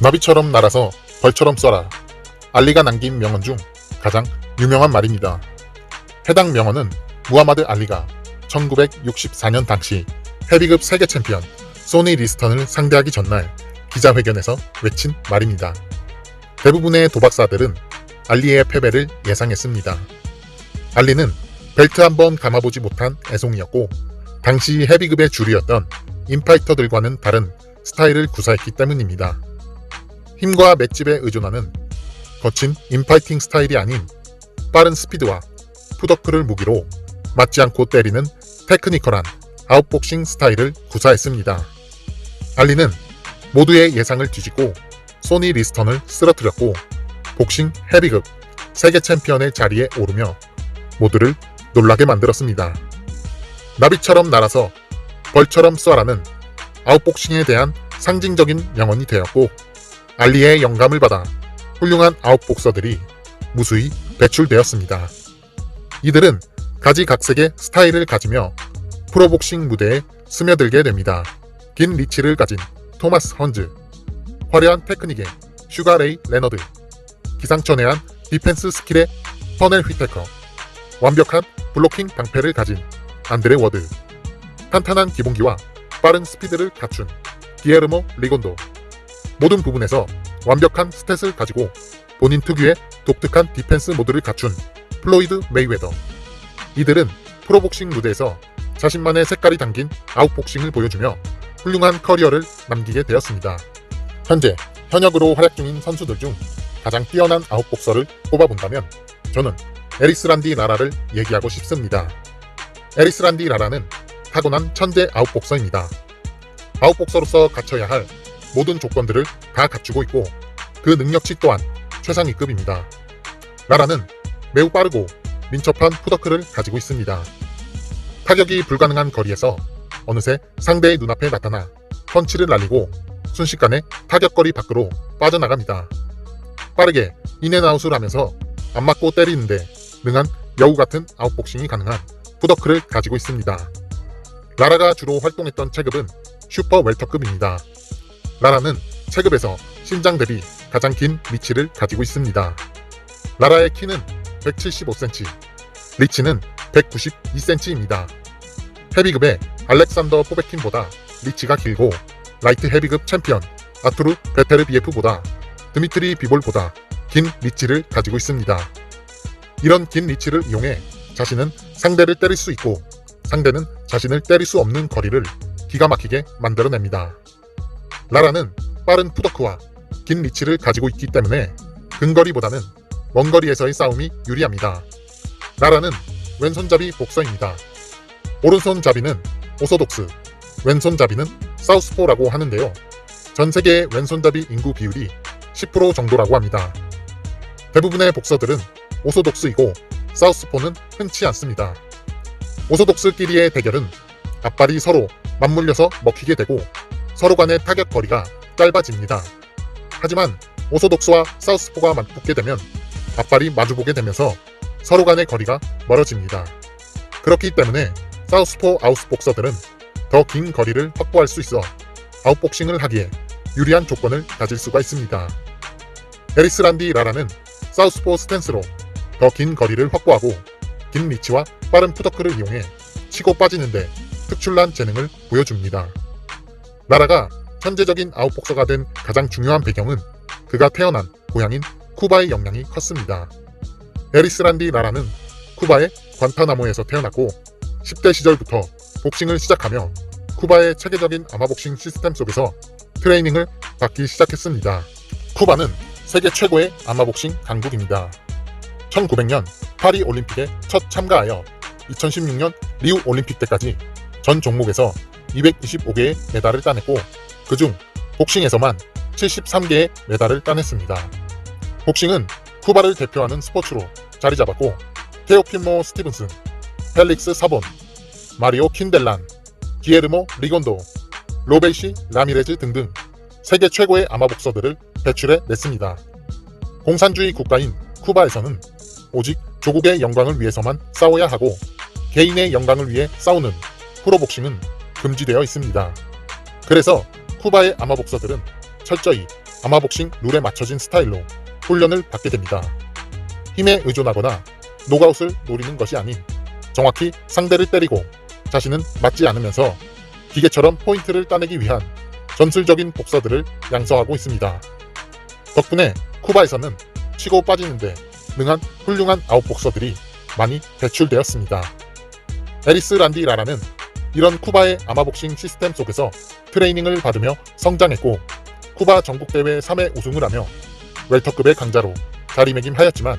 나비처럼 날아서 벌처럼 쏴라. 알리가 남긴 명언 중 가장 유명한 말입니다. 해당 명언은 무하마드 알리가 1964년 당시 헤비급 세계 챔피언 소니 리스턴을 상대하기 전날 기자회견에서 외친 말입니다. 대부분의 도박사들은 알리의 패배를 예상했습니다. 알리는 벨트 한번 감아보지 못한 애송이었고 당시 헤비급의 주류였던 인파이터들과는 다른 스타일을 구사했기 때문입니다. 힘과 맷집에 의존하는 거친 인파이팅 스타일이 아닌 빠른 스피드와 푸더크를 무기로 맞지 않고 때리는 테크니컬한 아웃복싱 스타일을 구사했습니다. 알리는 모두의 예상을 뒤집고 소니 리스턴을 쓰러뜨렸고 복싱 헤비급 세계 챔피언의 자리에 오르며 모두를 놀라게 만들었습니다. 나비처럼 날아서 벌처럼 쏴라는 아웃복싱에 대한 상징적인 명언이 되었고 알리의 영감을 받아 훌륭한 아웃복서들이 무수히 배출되었습니다. 이들은 가지각색의 스타일을 가지며 프로복싱 무대에 스며들게 됩니다. 긴 리치를 가진 토마스 헌즈, 화려한 테크닉의 슈가레이 레너드, 기상천외한 디펜스 스킬의 퍼넬 휘테커, 완벽한 블로킹 방패를 가진 안드레 워드, 탄탄한 기본기와 빠른 스피드를 갖춘 기에르모 리곤도, 모든 부분에서 완벽한 스탯을 가지고 본인 특유의 독특한 디펜스 모드를 갖춘 플로이드 메이웨더. 이들은 프로복싱 무대에서 자신만의 색깔이 담긴 아웃복싱을 보여주며 훌륭한 커리어를 남기게 되었습니다. 현재 현역으로 활약 중인 선수들 중 가장 뛰어난 아웃복서를 꼽아본다면 저는 에리스 란디 라라를 얘기하고 싶습니다. 에리스 란디 라라는 타고난 천재 아웃복서입니다. 아웃복서로서 갖춰야 할 모든 조건들을 다 갖추고 있고 그 능력치 또한 최상위급입니다. 라라는 매우 빠르고 민첩한 푸더크를 가지고 있습니다. 타격이 불가능한 거리에서 어느새 상대의 눈앞에 나타나 펀치를 날리고 순식간에 타격거리 밖으로 빠져나갑니다. 빠르게 인앤아웃을 하면서 안 맞고 때리는데 능한 여우 같은 아웃복싱이 가능한 푸더크를 가지고 있습니다. 라라가 주로 활동했던 체급은 슈퍼 웰터급입니다. 라라는 체급에서 신장 대비 가장 긴 리치를 가지고 있습니다. 라라의 키는 175cm, 리치는 192cm입니다. 헤비급의 알렉산더 포베킨보다 리치가 길고 라이트 헤비급 챔피언 아투르 베테르비에프보다 드미트리 비볼보다 긴 리치를 가지고 있습니다. 이런 긴 리치를 이용해 자신은 상대를 때릴 수 있고 상대는 자신을 때릴 수 없는 거리를 기가 막히게 만들어냅니다. 라라는 빠른 푸더크와 긴 리치를 가지고 있기 때문에 근거리보다는 먼 거리에서의 싸움이 유리합니다. 라라는 왼손잡이 복서입니다. 오른손잡이는 오소독스, 왼손잡이는 사우스포라고 하는데요. 전 세계의 왼손잡이 인구 비율이 10% 정도라고 합니다. 대부분의 복서들은 오소독스이고 사우스포는 흔치 않습니다. 오소독스끼리의 대결은 앞발이 서로 맞물려서 먹히게 되고 서로 간의 타격 거리가 짧아집니다. 하지만 오소독스와 사우스포가 맞붙게 되면 앞발이 마주보게 되면서 서로 간의 거리가 멀어집니다. 그렇기 때문에 사우스포 아웃 복서들은 더 긴 거리를 확보할 수 있어 아웃복싱을 하기에 유리한 조건을 가질 수가 있습니다. 에리스 란디 라라는 사우스포 스탠스로 더 긴 거리를 확보하고 긴 리치와 빠른 푸더크를 이용해 치고 빠지는데 특출난 재능을 보여줍니다. 라라가 현재적인 아웃복서가 된 가장 중요한 배경은 그가 태어난 고향인 쿠바의 영향이 컸습니다. 에리스 란디 라라는 쿠바의 관타나모에서 태어났고 10대 시절부터 복싱을 시작하며 쿠바의 체계적인 아마복싱 시스템 속에서 트레이닝을 받기 시작했습니다. 쿠바는 세계 최고의 아마복싱 강국입니다. 1900년 파리 올림픽에 첫 참가하여 2016년 리우 올림픽 때까지 전 종목에서 225개의 메달을 따냈고 그중 복싱에서만 73개의 메달을 따냈습니다. 복싱은 쿠바를 대표하는 스포츠로 자리 잡았고 테오필모 스티븐슨, 펠릭스 사본, 마리오 킨델란, 기에르모 리곤도, 로베시 라미레즈 등등 세계 최고의 아마복서들을 배출해 냈습니다. 공산주의 국가인 쿠바에서는 오직 조국의 영광을 위해서만 싸워야 하고 개인의 영광을 위해 싸우는 프로복싱은 금지되어 있습니다. 그래서 쿠바의 아마복서들은 철저히 아마복싱 룰에 맞춰진 스타일로 훈련을 받게 됩니다. 힘에 의존하거나 노가웃을 노리는 것이 아닌 정확히 상대를 때리고 자신은 맞지 않으면서 기계처럼 포인트를 따내기 위한 전술적인 복서들을 양성하고 있습니다. 덕분에 쿠바에서는 치고 빠지는데 능한 훌륭한 아웃복서들이 많이 배출되었습니다. 에리스 란디 라라는 이런 쿠바의 아마복싱 시스템 속에서 트레이닝을 받으며 성장했고 쿠바 전국대회 3회 우승을 하며 웰터급의 강자로 자리매김하였지만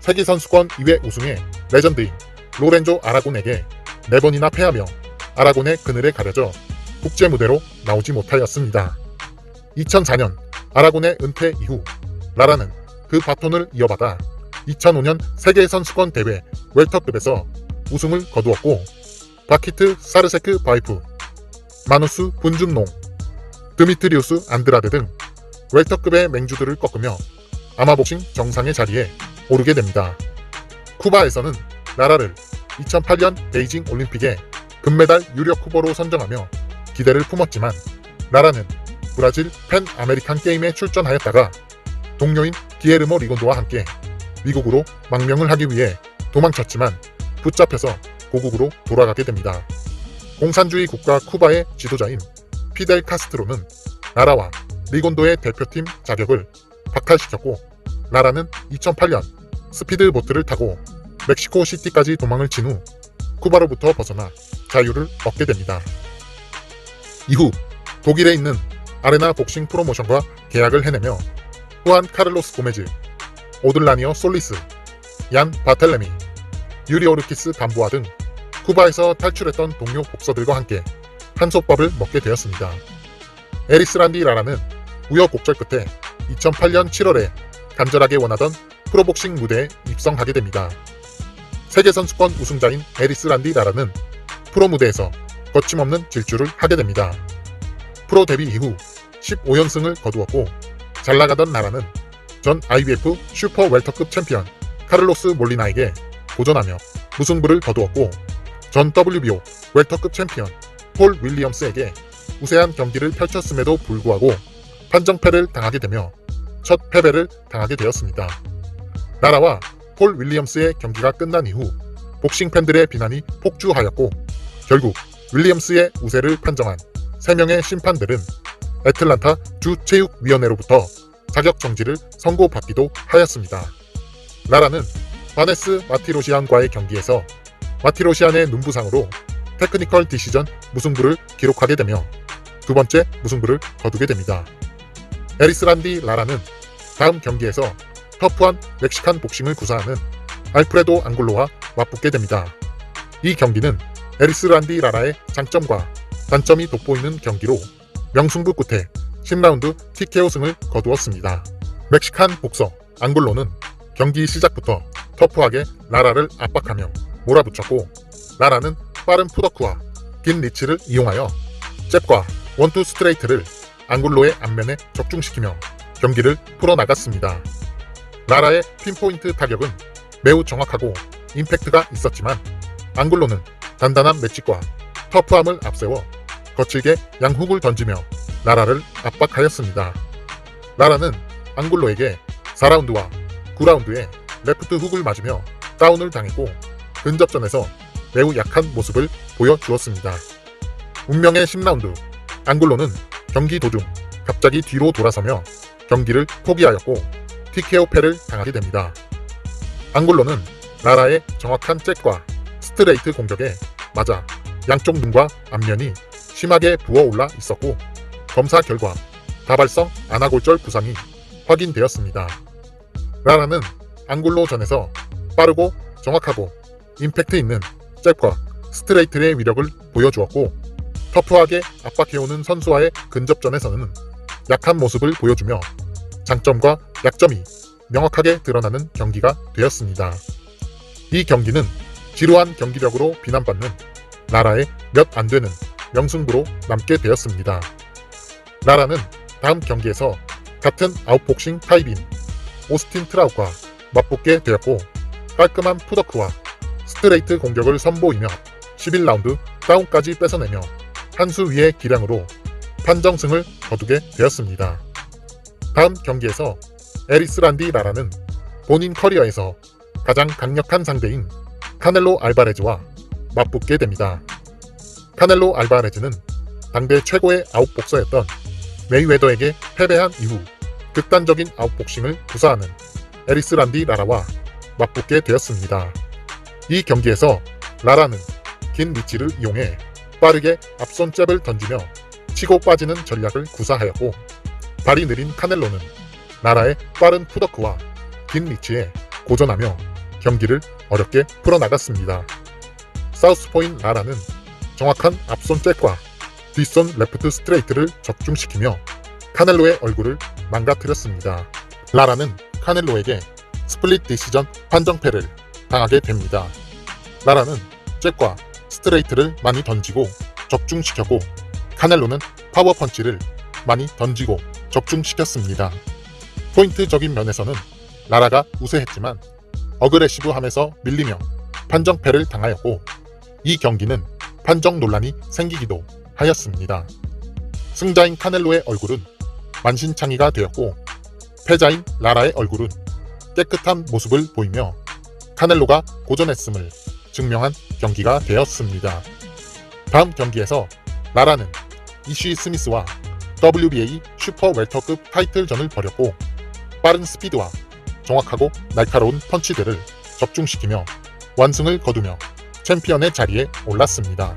세계선수권 2회 우승의 레전드인 로렌조 아라곤에게 4번이나 패하며 아라곤의 그늘에 가려져 국제 무대로 나오지 못하였습니다. 2004년 아라곤의 은퇴 이후 라라는 그 바톤을 이어받아 2005년 세계선수권 대회 웰터급에서 우승을 거두었고 바키트 사르세크 바이프, 마누스 분준농, 드미트리우스 안드라데 등 웰터급의 맹주들을 꺾으며 아마복싱 정상의 자리에 오르게 됩니다. 쿠바에서는 라라를 2008년 베이징 올림픽에 금메달 유력 후보로 선정하며 기대를 품었지만 라라는 브라질 팬 아메리칸 게임에 출전하였다가 동료인 기에르모 리곤도와 함께 미국으로 망명을 하기 위해 도망쳤지만 붙잡혀서 고국으로 돌아가게 됩니다. 공산주의 국가 쿠바의 지도자인 피델 카스트로는 나라와 리곤도의 대표팀 자격을 박탈시켰고 나라는 2008년 스피드보트를 타고 멕시코 시티까지 도망을 친 후 쿠바로부터 벗어나 자유를 얻게 됩니다. 이후 독일에 있는 아레나 복싱 프로모션과 계약을 해내며 후안 카를로스 고메즈, 오들라니오 솔리스, 얀 바텔레미, 유리 오르키스 감보아 등 쿠바에서 탈출했던 동료 복서들과 함께 한솥밥을 먹게 되었습니다. 에리스 란디 라라는 우여곡절 끝에 2008년 7월에 간절하게 원하던 프로복싱 무대에 입성하게 됩니다. 세계선수권 우승자인 에리스 란디 라라는 프로 무대에서 거침없는 질주를 하게 됩니다. 프로 데뷔 이후 15연승을 거두었고 잘 나가던 나라는 전 IBF 슈퍼 웰터급 챔피언 카를로스 몰리나에게 도전하며 무승부를 거두었고 전 WBO 웰터급 챔피언 폴 윌리엄스에게 우세한 경기를 펼쳤음에도 불구하고 판정패를 당하게 되며 첫 패배를 당하게 되었습니다. 나라와 폴 윌리엄스의 경기가 끝난 이후 복싱 팬들의 비난이 폭주하였고 결국 윌리엄스의 우세를 판정한 3명의 심판들은 애틀란타 주체육위원회로부터 자격 정지를 선고받기도 하였습니다. 나라는 바네스 마티로시안과의 경기에서 마티로시안의 눈부상으로 테크니컬 디시전 무승부를 기록하게 되며 두 번째 무승부를 거두게 됩니다. 에리스 란디 라라는 다음 경기에서 터프한 멕시칸 복싱을 구사하는 알프레도 앙골로와 맞붙게 됩니다. 이 경기는 에리스 란디 라라의 장점과 단점이 돋보이는 경기로 명승부 끝에 10라운드 TKO 승을 거두었습니다. 멕시칸 복서 앙골로는 경기 시작부터 터프하게 라라를 압박하며 몰아붙였고 라라는 빠른 푸더크와 긴 리치를 이용하여 잽과 원투 스트레이트를 앙골로의 앞면에 적중시키며 경기를 풀어나갔습니다. 라라의 핀포인트 타격은 매우 정확하고 임팩트가 있었지만 앙골로는 단단한 맷집과 터프함을 앞세워 거칠게 양훅을 던지며 라라를 압박하였습니다. 라라는 앙골로에게 4라운드와 9라운드에 레프트 훅을 맞으며 다운을 당했고 근접전에서 매우 약한 모습을 보여주었습니다. 운명의 10라운드 앙골로는 경기 도중 갑자기 뒤로 돌아서며 경기를 포기하였고 TKO 패를 당하게 됩니다. 앙골로는 라라의 정확한 잭과 스트레이트 공격에 맞아 양쪽 눈과 앞면이 심하게 부어올라 있었고 검사 결과 다발성 아나골절 부상이 확인되었습니다. 라라는 앙골로 전에서 빠르고 정확하고 임팩트 있는 잽과 스트레이트의 위력을 보여주었고 터프하게 압박해오는 선수와의 근접전에서는 약한 모습을 보여주며 장점과 약점이 명확하게 드러나는 경기가 되었습니다. 이 경기는 지루한 경기력으로 비난받는 나라의 몇 안 되는 명승부로 남게 되었습니다. 나라는 다음 경기에서 같은 아웃복싱 타입인 오스틴 트라우과 맞붙게 되었고 깔끔한 푸더크와 스트레이트 공격을 선보이며 11라운드 다운까지 뺏어내며 한 수 위의 기량으로 판정승을 거두게 되었습니다. 다음 경기에서 에리스 란디 라라는 본인 커리어에서 가장 강력한 상대인 카넬로 알바레즈와 맞붙게 됩니다. 카넬로 알바레즈는 당대 최고의 아웃복서였던 메이웨더에게 패배한 이후 극단적인 아웃복싱을 구사하는 에리스 란디 라라와 맞붙게 되었습니다. 이 경기에서 라라는 긴 리치를 이용해 빠르게 앞손 잽을 던지며 치고 빠지는 전략을 구사하였고 발이 느린 카넬로는 라라의 빠른 푸더크와 긴 리치에 고전하며 경기를 어렵게 풀어나갔습니다. 사우스포인 라라는 정확한 앞손 잽과 뒷손 레프트 스트레이트를 적중시키며 카넬로의 얼굴을 망가뜨렸습니다. 라라는 카넬로에게 스플릿 디시전 판정패를 당하게 됩니다. 라라는 잽과 스트레이트를 많이 던지고 적중시켰고 카넬로는 파워 펀치를 많이 던지고 적중시켰습니다. 포인트적인 면에서는 라라가 우세했지만 어그레시브함에서 밀리며 판정패를 당하였고 이 경기는 판정 논란이 생기기도 하였습니다. 승자인 카넬로의 얼굴은 만신창이가 되었고 패자인 라라의 얼굴은 깨끗한 모습을 보이며 카넬로가 고전했음을 증명한 경기가 되었습니다. 다음 경기에서 라라는 이쉬 스미스와 WBA 슈퍼 웰터급 타이틀전을 벌였고 빠른 스피드와 정확하고 날카로운 펀치들을 적중시키며 완승을 거두며 챔피언의 자리에 올랐습니다.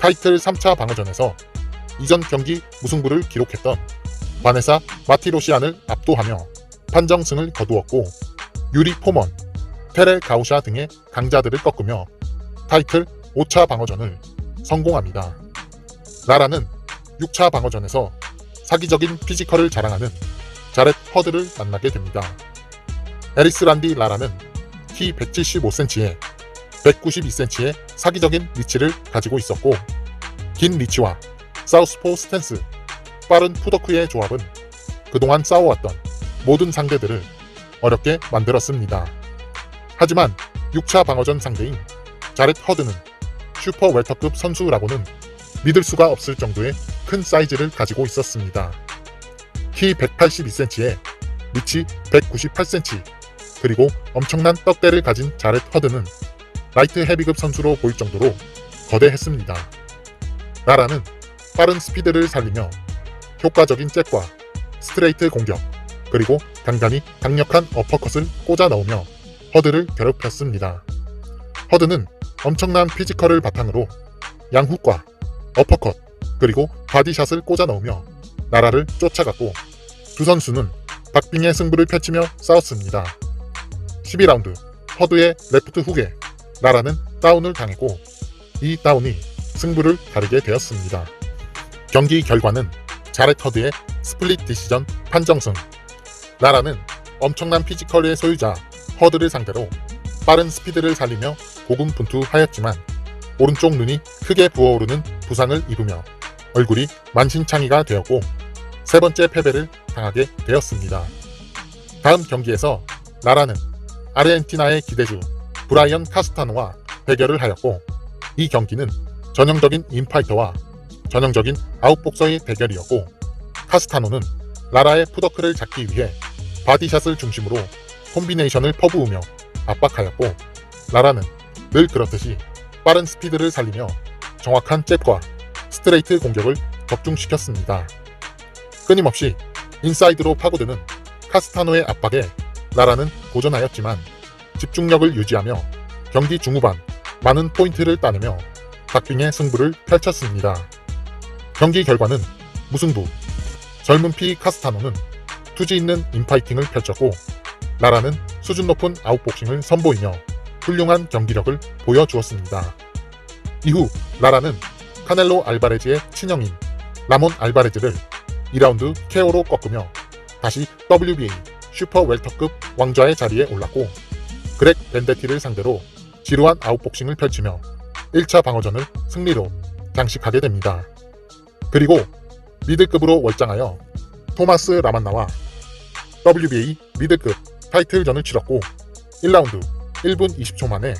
타이틀 3차 방어전에서 이전 경기 무승부를 기록했던 바네사 마티로시안을 압도하며 판정승을 거두었고 유리 포먼, 테렐 가우샤 등의 강자들을 꺾으며 타이틀 5차 방어전을 성공합니다. 라라는 6차 방어전에서 사기적인 피지컬을 자랑하는 자렛 허드를 만나게 됩니다. 에리스 란디 라라는 키 175cm에 192cm의 사기적인 리치를 가지고 있었고 긴 리치와 사우스포 스탠스, 빠른 푸더크의 조합은 그동안 싸워왔던 모든 상대들을 어렵게 만들었습니다. 하지만 6차 방어전 상대인 자렛 허드는 슈퍼 웰터급 선수라고는 믿을 수가 없을 정도의 큰 사이즈를 가지고 있었습니다. 키 182cm에 리치 198cm, 그리고 엄청난 떡대를 가진 자렛 허드는 라이트 헤비급 선수로 보일 정도로 거대했습니다. 나라는 빠른 스피드를 살리며 효과적인 잽과 스트레이트 공격, 그리고 간간히 강력한 어퍼컷을 꽂아 넣으며 허드를 괴롭혔습니다. 허드는 엄청난 피지컬을 바탕으로 양훅과 어퍼컷, 그리고 바디샷을 꽂아 넣으며 나라를 쫓아갔고 두 선수는 박빙의 승부를 펼치며 싸웠습니다. 12라운드 허드의 레프트 훅에 나라는 다운을 당했고 이 다운이 승부를 가르게 되었습니다. 경기 결과는 자렛 허드의 스플릿 디시전 판정승 나라는 엄청난 피지컬의 소유자 허드를 상대로 빠른 스피드를 살리며 고군분투하였지만 오른쪽 눈이 크게 부어오르는 부상을 입으며 얼굴이 만신창이가 되었고 세 번째 패배를 당하게 되었습니다. 다음 경기에서 나라는 아르헨티나의 기대주 브라이언 카스타노와 대결을 하였고 이 경기는 전형적인 인파이터와 전형적인 아웃복서의 대결이었고 카스타노는 라라의 푸더크를 잡기 위해 바디샷을 중심으로 콤비네이션을 퍼부으며 압박하였고 라라는 늘 그렇듯이 빠른 스피드를 살리며 정확한 잽과 스트레이트 공격을 적중시켰습니다. 끊임없이 인사이드로 파고드는 카스타노의 압박에 라라는 고전하였지만 집중력을 유지하며 경기 중후반 많은 포인트를 따내며 박빙의 승부를 펼쳤습니다. 경기 결과는 무승부. 젊은 피 카스타노는 투지 있는 인파이팅을 펼쳤고 라라는 수준 높은 아웃복싱을 선보이며 훌륭한 경기력을 보여주었습니다. 이후 라라는 카넬로 알바레즈의 친형인 라몬 알바레즈를 2라운드 KO로 꺾으며 다시 WBA 슈퍼 웰터급 왕좌의 자리에 올랐고 그렉 벤데티를 상대로 지루한 아웃복싱을 펼치며 1차 방어전을 승리로 장식하게 됩니다. 그리고 미들급으로 월장하여 토마스 라만나와 WBA 미들급 타이틀전을 치렀고 1라운드 1분 20초 만에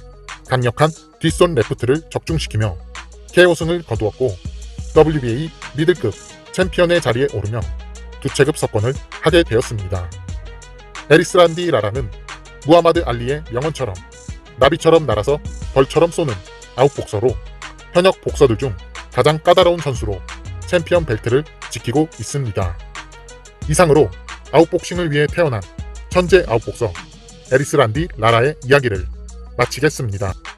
강력한 뒷손 레프트를 적중시키며 KO승을 거두었고 WBA 미들급 챔피언의 자리에 오르며 두 체급 석권을 하게 되었습니다. 에리스 란디 라라는 무하마드 알리의 명언처럼 나비처럼 날아서 벌처럼 쏘는 아웃복서로 현역 복서들 중 가장 까다로운 선수로 챔피언 벨트를 지키고 있습니다. 이상으로 아웃복싱을 위해 태어난 천재 아웃복서 에리스 란디 라라의 이야기를 마치겠습니다.